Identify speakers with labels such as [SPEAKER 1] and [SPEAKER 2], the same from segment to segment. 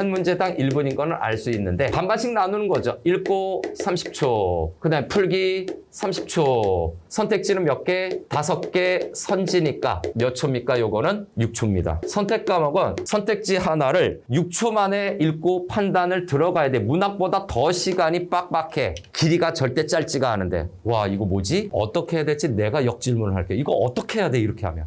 [SPEAKER 1] 한 문제당 1분인 거는 알 수 있는데 반반씩 나누는 거죠. 읽고 30초. 그 다음에 풀기 30초. 선택지는 몇 개? 다섯 개 선지니까 몇 초입니까? 요거는 6초입니다. 선택 과목은 선택지 하나를 6초 만에 읽고 판단을 들어가야 돼. 문학보다 더 시간이 빡빡해. 길이가 절대 짧지가 않은데. 와, 이거 뭐지? 어떻게 해야 될지 내가 역질문을 할게. 이거 어떻게 해야 돼? 이렇게 하면.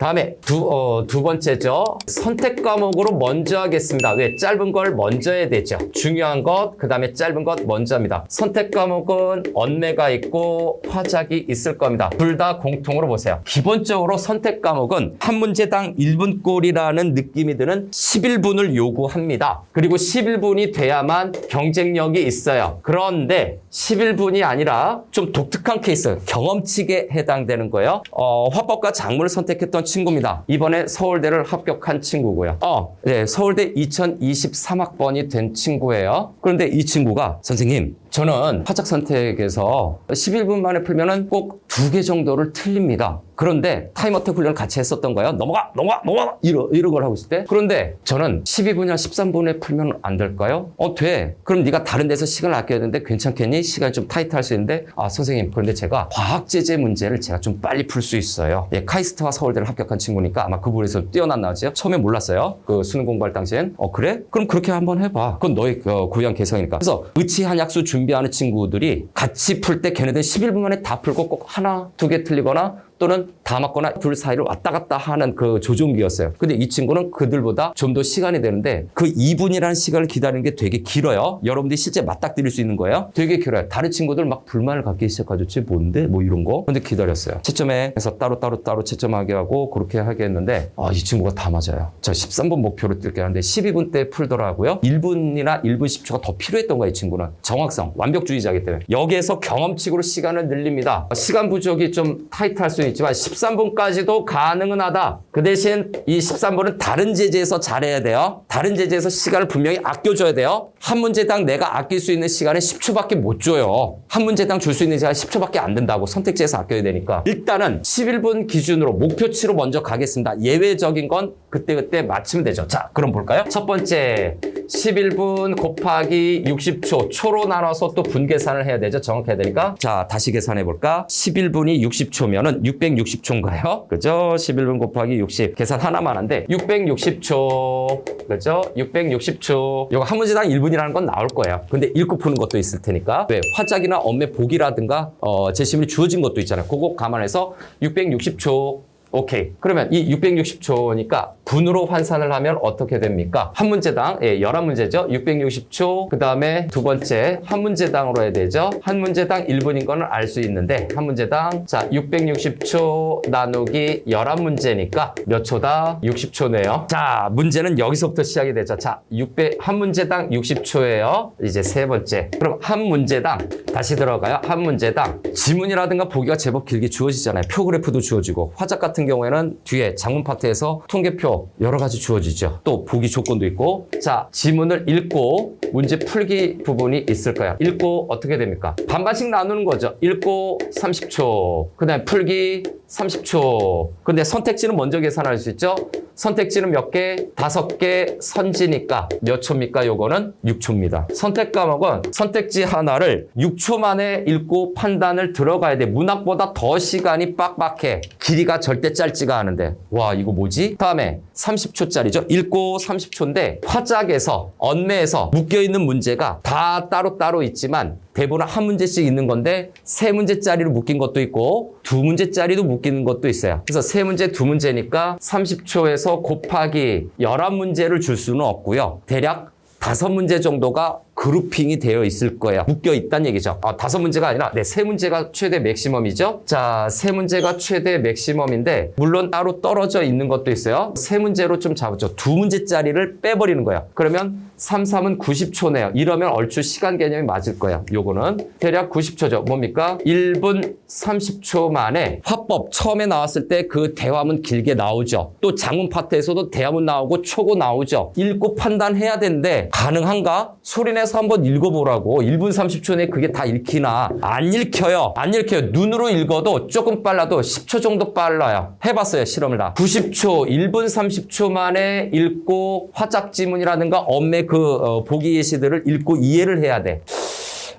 [SPEAKER 1] 다음에 두, 어, 두 번째죠. 선택 과목으로 먼저 하겠습니다. 왜? 짧은 걸 먼저 해야 되죠. 중요한 것, 그 다음에 짧은 것 먼저 합니다. 선택 과목은 언매가 있고 화작이 있을 겁니다. 둘 다 공통으로 보세요. 기본적으로 선택 과목은 한 문제당 1분 꼴이라는 느낌이 드는 11분을 요구합니다. 그리고 11분이 돼야만 경쟁력이 있어요. 그런데 11분이 아니라 좀 독특한 케이스, 경험칙에 해당되는 거예요. 어, 화법과 작물을 선택했던 친구입니다. 이번에 서울대를 합격한 친구고요. 어, 네, 서울대 2023학번이 된 친구예요. 그런데 이 친구가 선생님, 저는 화작 선택에서 11분 만에 풀면은 꼭 두 개 정도를 틀립니다. 그런데 타임 어택 훈련을 같이 했었던 거예요. 넘어가, 넘어가, 넘어가! 이러, 이런 걸 하고 있을 때. 그런데 저는 12분이나 13분에 풀면 안 될까요? 어, 돼. 그럼 네가 다른 데서 시간을 아껴야 되는데 괜찮겠니? 시간이 좀 타이트할 수 있는데, 아, 선생님, 그런데 제가 과학제재 문제를 제가 좀 빨리 풀 수 있어요. 예, 카이스트와 서울대를 합격한 친구니까 아마 그 부분에서 뛰어난 나지요 처음에 몰랐어요. 그 수능 공부할 당시엔. 어, 그래? 그럼 그렇게 한번 해봐. 그건 너의 어, 고유한 개성이니까. 그래서 의치 한약수 준비하는 친구들이 같이 풀 때 걔네들 11분 만에 다 풀고 꼭 하나, 두 개 틀리거나 또는 다 맞거나 둘 사이를 왔다 갔다 하는 그 조종기였어요. 근데 이 친구는 그들보다 좀 더 시간이 되는데 그 2분이라는 시간을 기다리는 게 되게 길어요. 여러분들이 실제 맞닥뜨릴 수 있는 거예요. 되게 길어요. 다른 친구들 막 불만을 갖기 시작하죠. 쟤 뭔데? 뭐 이런 거. 근데 기다렸어요. 채점에서 따로 따로 따로 채점하게 하고 그렇게 하게 했는데 아, 이 친구가 다 맞아요. 저 13분 목표로 뛸게 하는데 12분 때 풀더라고요. 1분이나 1분 10초가 더 필요했던 거예요, 이 친구는. 정확성, 완벽주의자이기 때문에. 여기에서 경험칙으로 시간을 늘립니다. 시간 부족이 좀 타이트할 수는 있지만 13분까지도 가능은 하다. 그 대신 이 13분은 다른 제재에서 잘해야 돼요. 다른 제재에서 시간을 분명히 아껴줘야 돼요. 한 문제당 내가 아낄 수 있는 시간은 10초밖에 못 줘요. 한 문제당 줄 수 있는 시간 10초밖에 안 된다고 선택지에서 아껴야 되니까. 일단은 11분 기준으로 목표치로 먼저 가겠습니다. 예외적인 건 그때그때 맞추면 되죠. 자, 그럼 볼까요? 첫 번째, 11분 곱하기 60초. 초로 나눠서 또 분계산을 해야 되죠. 정확해야 되니까. 자, 다시 계산해 볼까? 11분이 60초면은 660초인가요? 그죠? 11분 곱하기 60. 계산 하나만 한데 660초. 그죠? 660초. 이거 한 문제당 1분이라는 건 나올 거예요. 근데 읽고 푸는 것도 있을 테니까. 왜? 화작이나 엄매 보기라든가 어, 제시문이 주어진 것도 있잖아요. 그거 감안해서 660초 오케이. 그러면 이 660초니까 분으로 환산을 하면 어떻게 됩니까? 한 문제당, 예, 11문제죠. 660초. 그 다음에 두 번째, 한 문제당으로 해야 되죠. 한 문제당 1분인 거는 알 수 있는데, 한 문제당, 자, 660초 나누기 11문제니까 몇 초다? 60초네요. 자, 문제는 여기서부터 시작이 되죠. 자, 600, 한 문제당 60초예요. 이제 세 번째. 그럼 한 문제당, 다시 들어가요. 한 문제당. 지문이라든가 보기가 제법 길게 주어지잖아요. 표 그래프도 주어지고, 화작 같은 경우에는 뒤에 장문 파트에서 통계표 여러 가지 주어지죠. 또 보기 조건도 있고. 자, 지문을 읽고 문제 풀기 부분이 있을 거야. 읽고 어떻게 됩니까? 반반씩 나누는 거죠. 읽고 30초. 그 다음에 풀기 30초. 근데 선택지는 먼저 계산할 수 있죠. 선택지는 몇 개? 다섯 개 선지니까 몇 초입니까? 요거는 6초입니다. 선택 과목은 선택지 하나를 6초 만에 읽고 판단을 들어가야 돼. 문학보다 더 시간이 빡빡해. 길이가 절대 짧지가 않은데. 와, 이거 뭐지? 다음에 30초짜리죠. 읽고 30초인데 화작에서, 언매에서 묶여있는 문제가 다 따로따로 있지만 대부분 한 문제씩 있는 건데 세 문제짜리로 묶인 것도 있고 두 문제짜리도 묶 이는 것도 있어요. 그래서 세 문제, 두 문제니까 30초에서 곱하기 11문제를 줄 수는 없고요. 대략 다섯 문제 정도가 그룹핑이 되어 있을 거예요. 묶여 있다는 얘기죠. 아, 다섯 문제가 아니라 네, 세 문제가 최대 맥시멈이죠. 자, 세 문제가 최대 맥시멈인데 물론 따로 떨어져 있는 것도 있어요. 세 문제로 좀 잡았죠. 두 문제짜리를 빼버리는 거예요. 그러면 3, 3은 90초네요. 이러면 얼추 시간 개념이 맞을 거예요. 요거는 대략 90초죠. 뭡니까? 1분 30초 만에 화법 처음에 나왔을 때 그 대화문 길게 나오죠. 또 장문 파트에서도 대화문 나오고 초고 나오죠. 읽고 판단해야 되는데 가능한가? 소리내서 한번 읽어보라고. 1분 30초 내에 그게 다 읽히나? 안 읽혀요. 안 읽혀요. 눈으로 읽어도 조금 빨라도 10초 정도 빨라요. 해봤어요. 실험을 다. 90초, 1분 30초 만에 읽고 화작 지문이라든가 엄매 그 어, 보기 예시들을 읽고 이해를 해야 돼.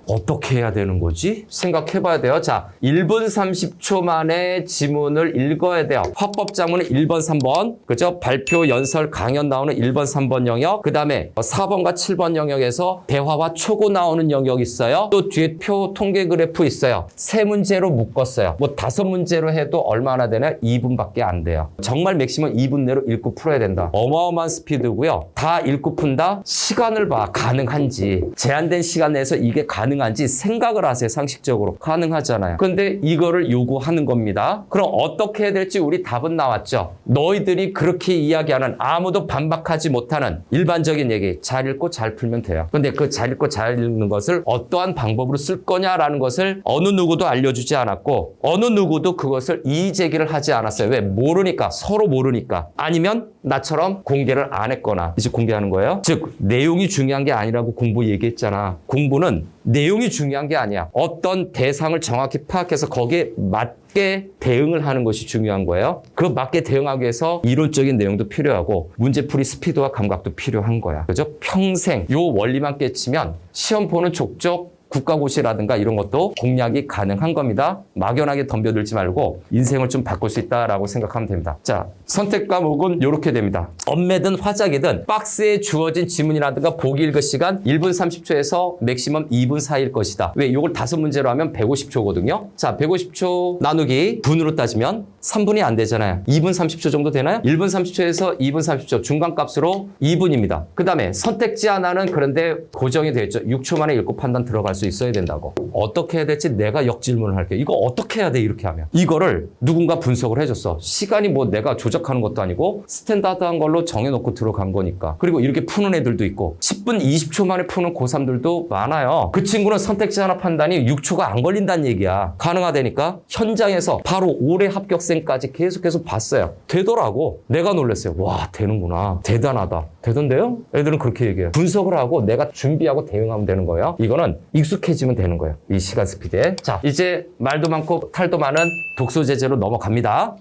[SPEAKER 1] 어떻게 해야 되는 거지? 생각해 봐야 돼요. 자, 1분 30초 만에 지문을 읽어야 돼요. 화법 자문은 1번, 3번. 그죠? 발표, 연설, 강연 나오는 1번, 3번 영역. 그 다음에 4번과 7번 영역에서 대화와 초고 나오는 영역 있어요. 또 뒤에 표 통계 그래프 있어요. 세 문제로 묶었어요. 뭐 다섯 문제로 해도 얼마나 되나? 2분밖에 안 돼요. 정말 맥시멈 2분 내로 읽고 풀어야 된다. 어마어마한 스피드고요. 다 읽고 푼다? 시간을 봐. 가능한지. 제한된 시간 내에서 이게 가능 한지 생각을 하세요. 상식적으로. 가능하잖아요. 근데 이거를 요구하는 겁니다. 그럼 어떻게 해야 될지 우리 답은 나왔죠. 너희들이 그렇게 이야기하는 아무도 반박하지 못하는 일반적인 얘기 잘 읽고 잘 풀면 돼요. 근데 그 잘 읽고 잘 읽는 것을 어떠한 방법으로 쓸 거냐라는 것을 어느 누구도 알려주지 않았고 어느 누구도 그것을 이의 제기를 하지 않았어요. 왜? 모르니까 서로 모르니까 아니면 나처럼 공개를 안 했거나 이제 공개하는 거예요. 즉 내용이 중요한 게 아니라고 공부 얘기했잖아. 공부는 내용이 중요한 게 아니야. 어떤 대상을 정확히 파악해서 거기에 맞게 대응을 하는 것이 중요한 거예요. 그 맞게 대응하기 위해서 이론적인 내용도 필요하고 문제풀이 스피드와 감각도 필요한 거야. 그죠? 평생 요 원리만 깨치면 시험 보는 족족 국가고시라든가 이런 것도 공략이 가능한 겁니다. 막연하게 덤벼들지 말고 인생을 좀 바꿀 수 있다라고 생각하면 됩니다. 자, 선택 과목은 이렇게 됩니다. 엄매든 화작이든 박스에 주어진 지문이라든가 보기 읽을 시간 1분 30초에서 맥시멈 2분 사이일 것이다. 왜? 이걸 다섯 문제로 하면 150초거든요. 자, 150초 나누기 분으로 따지면 3분이 안 되잖아요. 2분 30초 정도 되나요? 1분 30초에서 2분 30초 중간 값으로 2분입니다. 그 다음에 선택지 하나는 그런데 고정이 되어 있죠. 6초 만에 읽고 판단 들어갈 수 있어야 된다고. 어떻게 해야 될지 내가 역질문을 할게요. 이거 어떻게 해야 돼? 이렇게 하면. 이거를 누군가 분석을 해줬어. 시간이 뭐 내가 조작하는 것도 아니고 스탠다드한 걸로 정해놓고 들어간 거니까. 그리고 이렇게 푸는 애들도 있고 10분 20초 만에 푸는 고3들도 많아요. 그 친구는 선택지 하나 판단이 6초가 안 걸린다는 얘기야. 가능하다니까 현장에서 바로 올해 합격생까지 계속해서 봤어요. 되더라고. 내가 놀랐어요. 와 되는구나. 대단하다. 되던데요? 애들은 그렇게 얘기해요. 분석을 하고 내가 준비하고 대응하면 되는 거예요. 이거는 익숙해지면 되는 거예요. 이 시간 스피드에. 자, 이제 말도 많고 탈도 많은 독소 제재로 넘어갑니다.